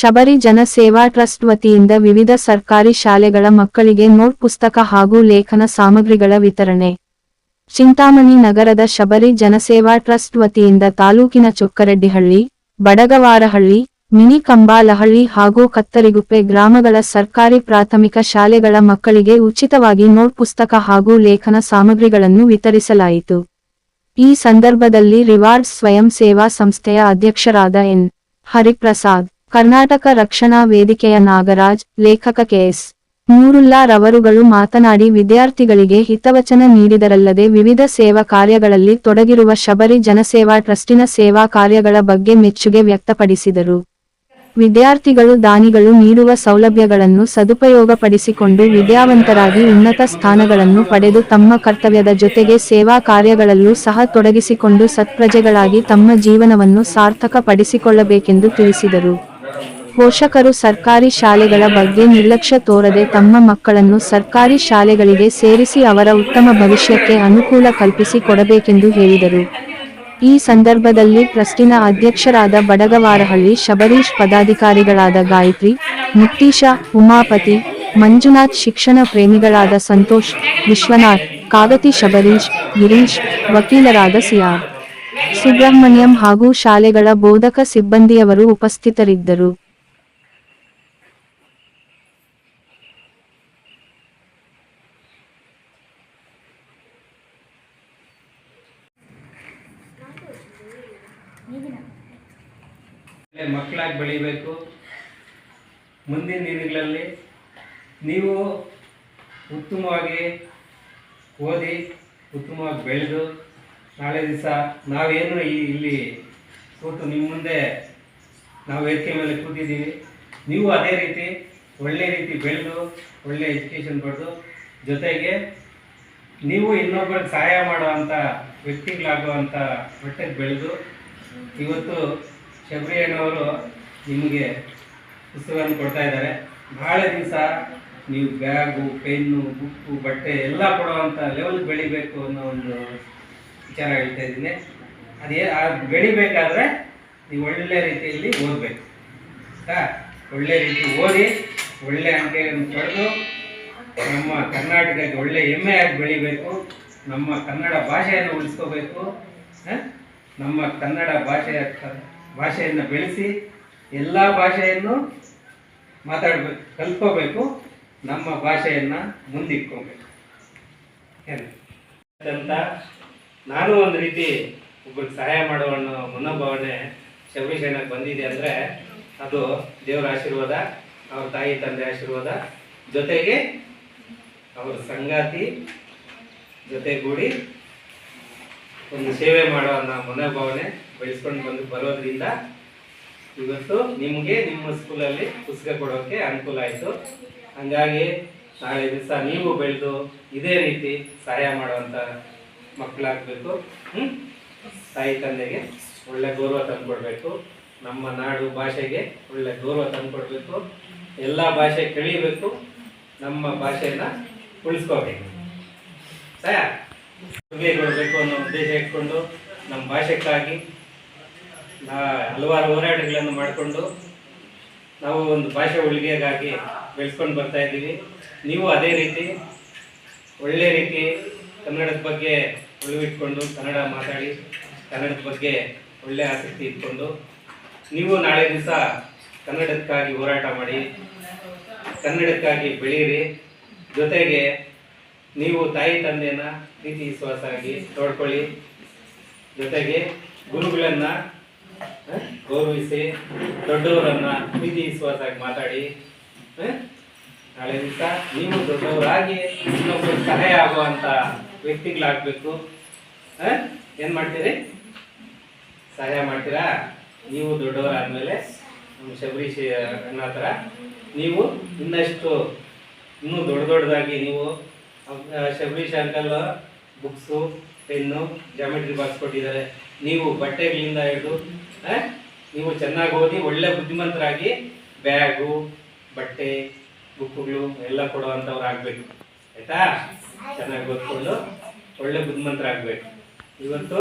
ಶಬರಿ ಜನ ಸೇವಾ ಟ್ರಸ್ಟ್ ವತಿಯಿಂದ ವಿವಿಧ ಸರ್ಕಾರಿ ಶಾಲೆಗಳ ಮಕ್ಕಳಿಗೆ ನೋಟ್ ಪುಸ್ತಕ ಹಾಗೂ ಲೇಖನ ಸಾಮಗ್ರಿಗಳ ವಿತರಣೆ. ಚಿಂತಾಮಣಿ ನಗರದ ಶಬರಿ ಜನಸೇವಾ ಟ್ರಸ್ಟ್ ವತಿಯಿಂದ ತಾಲೂಕಿನ ಚೊಕ್ಕರೆಡ್ಡಿಹಳ್ಳಿ, ಬಡಗವಾರಹಳ್ಳಿ, ಮಿನಿ ಕಂಬಾಲಹಳ್ಳಿ ಹಾಗೂ ಕತ್ತರಿಗುಪ್ಪೆ ಗ್ರಾಮಗಳ ಸರ್ಕಾರಿ ಪ್ರಾಥಮಿಕ ಶಾಲೆಗಳ ಮಕ್ಕಳಿಗೆ ಉಚಿತವಾಗಿ ನೋಟ್ ಪುಸ್ತಕ ಹಾಗೂ ಲೇಖನ ಸಾಮಗ್ರಿಗಳನ್ನು ವಿತರಿಸಲಾಯಿತು. ಈ ಸಂದರ್ಭದಲ್ಲಿ ರಿವಾರ್ಡ್ಸ್ ಸ್ವಯಂ ಸೇವಾ ಸಂಸ್ಥೆಯ ಅಧ್ಯಕ್ಷರಾದ ಎನ್. ಹರಿಪ್ರಸಾದ್ ಕರ್ನಾಟಕ ರಕ್ಷಣಾ ವೇದಿಕೆಯ ನಾಗರಾಜ್, ಲೇಖಕ ಕೆಎಸ್ ನೂರುಲ್ಲಾ ರವರುಗಳು ಮಾತನಾಡಿ, ವಿದ್ಯಾರ್ಥಿಗಳಿಗೆ ಹಿತವಚನ ನೀಡಿದರಲ್ಲದೆ ವಿವಿಧ ಸೇವಾ ಕಾರ್ಯಗಳಲ್ಲಿ ತೊಡಗಿರುವ ಶಬರಿ ಜನಸೇವಾ ಟ್ರಸ್ಟಿನ ಸೇವಾ ಕಾರ್ಯಗಳ ಬಗ್ಗೆ ಮೆಚ್ಚುಗೆ ವ್ಯಕ್ತಪಡಿಸಿದರು. ವಿದ್ಯಾರ್ಥಿಗಳು ದಾನಿಗಳು ನೀಡುವ ಸೌಲಭ್ಯಗಳನ್ನು ಸದುಪಯೋಗಪಡಿಸಿಕೊಂಡು ವಿದ್ಯಾವಂತರಾಗಿ ಉನ್ನತ ಸ್ಥಾನಗಳನ್ನು ಪಡೆದು ತಮ್ಮ ಕರ್ತವ್ಯದ ಜೊತೆಗೆ ಸೇವಾ ಕಾರ್ಯಗಳಲ್ಲೂ ಸಹ ತೊಡಗಿಸಿಕೊಂಡು ಸತ್ಪ್ರಜೆಗಳಾಗಿ ತಮ್ಮ ಜೀವನವನ್ನು ಸಾರ್ಥಕಪಡಿಸಿಕೊಳ್ಳಬೇಕೆಂದು ತಿಳಿಸಿದರು. ಪೋಷಕರು ಸರ್ಕಾರಿ ಶಾಲೆಗಳ ಬಗ್ಗೆ ನಿರ್ಲಕ್ಷ್ಯ ತೋರದೆ ತಮ್ಮ ಮಕ್ಕಳನ್ನು ಸರ್ಕಾರಿ ಶಾಲೆಗಳಿಗೆ ಸೇರಿಸಿ ಅವರ ಉತ್ತಮ ಭವಿಷ್ಯಕ್ಕೆ ಅನುಕೂಲ ಕಲ್ಪಿಸಿ ಕೊಡಬೇಕೆಂದು ಹೇಳಿದರು. ಈ ಸಂದರ್ಭದಲ್ಲಿ ಟ್ರಸ್ಟಿನ ಅಧ್ಯಕ್ಷರಾದ ಬಡಗವಾರಹಳ್ಳಿ ಶಬರೀಶ್ ಪದಾಧಿಕಾರಿಗಳಾದ ಗಾಯತ್ರಿ, ಮುಕ್ತೀಶ, ಉಮಾಪತಿ, ಮಂಜುನಾಥ್ ಶಿಕ್ಷಣ ಪ್ರೇಮಿಗಳಾದ ಸಂತೋಷ್, ವಿಶ್ವನಾಥ್, ಕಾಗತಿ ಶಬರೀಶ್, ಗಿರೀಶ್, ವಕೀಲರಾದ ಸಿಆರ್. ಸುಬ್ರಹ್ಮಣ್ಯಂ ಹಾಗೂ ಶಾಲೆಗಳ ಬೋಧಕ ಸಿಬ್ಬಂದಿಯವರು ಉಪಸ್ಥಿತರಿದ್ದರು. ಮಕ್ಕಳಾಗಿ ಬೆಳಿಬೇಕು? ಮುಂದಿನ ದಿನಗಳಲ್ಲಿ ನೀವು ಉತ್ತಮವಾಗಿ ಓದಿ, ಉತ್ತಮವಾಗಿ ಬೆಳೆದು, ನಾಳೆ ದಿವಸ ನಾವೇನು ಇಲ್ಲಿ ಕೂತು ನಿಮ್ಮ ಮುಂದೆ ನಾವು ವೇದಿಕೆ ಮೇಲೆ ಕೂತಿದ್ದೀವಿ. ನೀವು ಅದೇ ರೀತಿ ಒಳ್ಳೆ ರೀತಿ ಬೆಳೆದು, ಒಳ್ಳೆ ಎಜುಕೇಷನ್ ಪಡೆದು, ಜೊತೆಗೆ ನೀವು ಇನ್ನೊಬ್ಬರಿಗೆ ಸಹಾಯ ಮಾಡುವಂಥ ವ್ಯಕ್ತಿಗಳಾಗುವಂಥ ಮಟ್ಟಕ್ಕೆ ಬೆಳೆದು, ಇವತ್ತು ಶಬರಿ ಅಣ್ಣವರು ನಿಮಗೆ ಪುಸ್ತಕವನ್ನು ಕೊಡ್ತಾ ಇದ್ದಾರೆ. ಬಹಳ ದಿವಸ ನೀವು ಬ್ಯಾಗು, ಪೆನ್ನು, ಬುಕ್ಕು, ಬಟ್ಟೆ ಎಲ್ಲ ಕೊಡುವಂಥ ಲೆವೆಲ್ ಬೆಳಿಬೇಕು ಅನ್ನೋ ಒಂದು ವಿಚಾರ ಹೇಳ್ತಾ ಇದ್ದೀನಿ. ಅದೇ ಬೆಳಿಬೇಕಾದ್ರೆ ನೀವು ಒಳ್ಳೆ ರೀತಿಯಲ್ಲಿ ಓದಬೇಕು. ಆಯ್ತಾ? ಒಳ್ಳೆ ರೀತಿ ಓದಿ, ಒಳ್ಳೆ ಅಂಕೆಯನ್ನು ಪಡೆದು, ನಮ್ಮ ಕರ್ನಾಟಕಕ್ಕೆ ಒಳ್ಳೆ ಹೆಮ್ಮೆಯಾಗಿ ಬೆಳಿಬೇಕು. ನಮ್ಮ ಕನ್ನಡ ಭಾಷೆಯನ್ನು ಉಳಿಸ್ಕೋಬೇಕು? ನಮ್ಮ ಕನ್ನಡ ಭಾಷೆಯ ಭಾಷೆಯನ್ನು ಬೆಳೆಸಿ ಎಲ್ಲ ಭಾಷೆಯನ್ನು ಮಾತಾಡಬೇಕು ಕಲ್ತ್ಕೋಬೇಕು, ನಮ್ಮ ಭಾಷೆಯನ್ನು ಮುಂದಿಟ್ಕೋಬೇಕು. ಅಂತ ನಾನು ಒಂದು ರೀತಿ ಒಬ್ಬರಿಗೆ ಸಹಾಯ ಮಾಡುವ ಅನ್ನೋ ಮನೋಭಾವನೆ ಶಬರೀಶಣ್ಣಕ್ಕೆ ಬಂದಿದೆ ಅಂದರೆ ಅದು ದೇವರ ಆಶೀರ್ವಾದ, ಅವ್ರ ತಾಯಿ ತಂದೆ ಆಶೀರ್ವಾದ, ಜೊತೆಗೆ ಅವರ ಸಂಗಾತಿ ಜೊತೆಗೂಡಿ ಒಂದು ಸೇವೆ ಮಾಡೋ ಅನ್ನೋ ಮನೋಭಾವನೆ ಬೆಳೆಸ್ಕೊಂಡು ಬಂದು ಬರೋದ್ರಿಂದ ಇವತ್ತು ನಿಮಗೆ ನಿಮ್ಮ ಸ್ಕೂಲಲ್ಲಿ ಪುಸ್ತಕ ಕೊಡೋಕ್ಕೆ ಅನುಕೂಲ ಆಯಿತು. ಹಂಗಾಗಿ ನಾಳೆ ದಿವಸ ನೀವು ಬೆಳೆದು ಇದೇ ರೀತಿ ಸಹಾಯ ಮಾಡುವಂಥ ಮಕ್ಕಳಾಗಬೇಕು. ಹ್ಞೂ ತಾಯಿ ತಂದೆಗೆ ಒಳ್ಳೆ ಗೌರವ ತಂದುಕೊಡ್ಬೇಕು. ನಮ್ಮ ನಾಡು ಭಾಷೆಗೆ ಒಳ್ಳೆ ಗೌರವ ತಂದುಕೊಡ್ಬೇಕು. ಎಲ್ಲ ಭಾಷೆ ಕಳೀಬೇಕು ನಮ್ಮ ಭಾಷೆನ ಉಳಿಸ್ಕೋಬೇಕು. ಸಯಾ ಕೊಡುಗೆ ಕೊಡಬೇಕು ಅನ್ನೋ ಉದ್ದೇಶ ಇಟ್ಕೊಂಡು ನಮ್ಮ ಭಾಷೆಕ್ಕಾಗಿ ಹಲವಾರು ಹೋರಾಟಗಳನ್ನು ಮಾಡಿಕೊಂಡು ನಾವು ಒಂದು ಭಾಷೆ ಉಳಿಗೆಗಾಗಿ ಬೆಳೆಸ್ಕೊಂಡು ಬರ್ತಾ ಇದ್ದೀವಿ. ನೀವು ಅದೇ ರೀತಿ ಒಳ್ಳೆ ರೀತಿ ಕನ್ನಡದ ಬಗ್ಗೆ ಉಳಿವಿಟ್ಕೊಂಡು ಕನ್ನಡ ಮಾತಾಡಿ ಕನ್ನಡದ ಬಗ್ಗೆ ಒಳ್ಳೆ ಆಸಕ್ತಿ ಇಟ್ಕೊಂಡು ನೀವು ನಾಳೆ ದಿವಸ ಕನ್ನಡಕ್ಕಾಗಿ ಹೋರಾಟ ಮಾಡಿ ಕನ್ನಡಕ್ಕಾಗಿ ಬೆಳೀರಿ. ಜೊತೆಗೆ ನೀವು ತಾಯಿ ತಂದೆನ ಪ್ರೀತಿ ವಿಶ್ವಾಸ ಆಗಿ ನೋಡ್ಕೊಳ್ಳಿ. ಜೊತೆಗೆ ಗುರುಗಳನ್ನ ಗೌರವಿಸಿ, ದೊಡ್ಡವರನ್ನ ಪ್ರೀತಿ ವಿಶ್ವಾಸ ಆಗಿ ಮಾತಾಡಿ ನಾಳೆ ದಿವಸ ನೀವು ದೊಡ್ಡವರಾಗಿ ಇನ್ನೊಬ್ಬರು ಸಹಾಯ ಆಗುವಂತ ವ್ಯಕ್ತಿಗಳಾಗಬೇಕು. ಏನು ಮಾಡ್ತೀರಿ? ಸಹಾಯ ಮಾಡ್ತೀರಾ? ನೀವು ದೊಡ್ಡವರಾದ್ಮೇಲೆ ನಮ್ಮ ಶಬರೀಶ್ ಅಣ್ಣ ಹತ್ರ ನೀವು ಇನ್ನಷ್ಟು ಇನ್ನೂ ದೊಡ್ಡ ದೊಡ್ಡದಾಗಿ ನೀವು Shabarish uncle books pen geometry box ಕೊಟ್ಟಿದ್ದಾರೆ. ನೀವು ಬಟ್ಟೆಗಳಿಂದ ಹಿಡಿದು ನೀವು ಚೆನ್ನಾಗಿ ಓದಿ ಒಳ್ಳೆ ಬುದ್ಧಿವಂತರಾಗಿ ಬ್ಯಾಗು, ಬಟ್ಟೆ, ಬುಕ್ಕುಗಳು ಎಲ್ಲ ಕೊಡುವಂಥವ್ರು ಆಗಬೇಕು. ಆಯ್ತಾ? ಚೆನ್ನಾಗಿ ಓದ್ಕೊಂಡು ಒಳ್ಳೆ ಬುದ್ಧಿವಂತರಾಗಬೇಕು ಇವತ್ತು